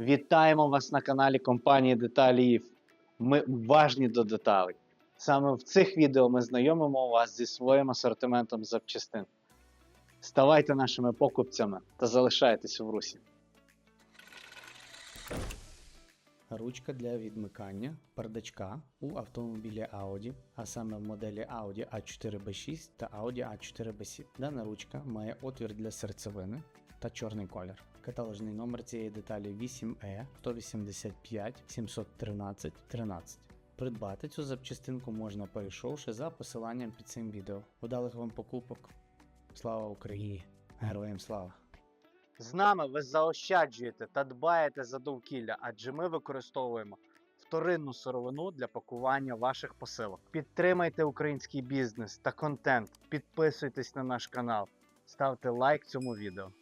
Вітаємо вас на каналі компанії Деталіїв. Ми уважні до деталей. Саме в цих відео ми знайомимо вас зі своїм асортиментом запчастин. Ставайте нашими покупцями та залишайтесь в русі. Ручка для відмикання бардачка у автомобілі Audi, а саме в моделі Audi A4B6 та Audi A4B7. Дана ручка має отвір для серцевини та чорний колір. Каталожний номер цієї деталі E 8E 185 713 13. Придбати цю запчастинку можна перейшовши за посиланням під цим відео. Удалих вам покупок. Слава Україні! Героям слава! З нами ви заощаджуєте та дбаєте за довкілля, адже ми використовуємо вторинну сировину для пакування ваших посилок. Підтримайте український бізнес та контент, підписуйтесь на наш канал, ставте лайк цьому відео.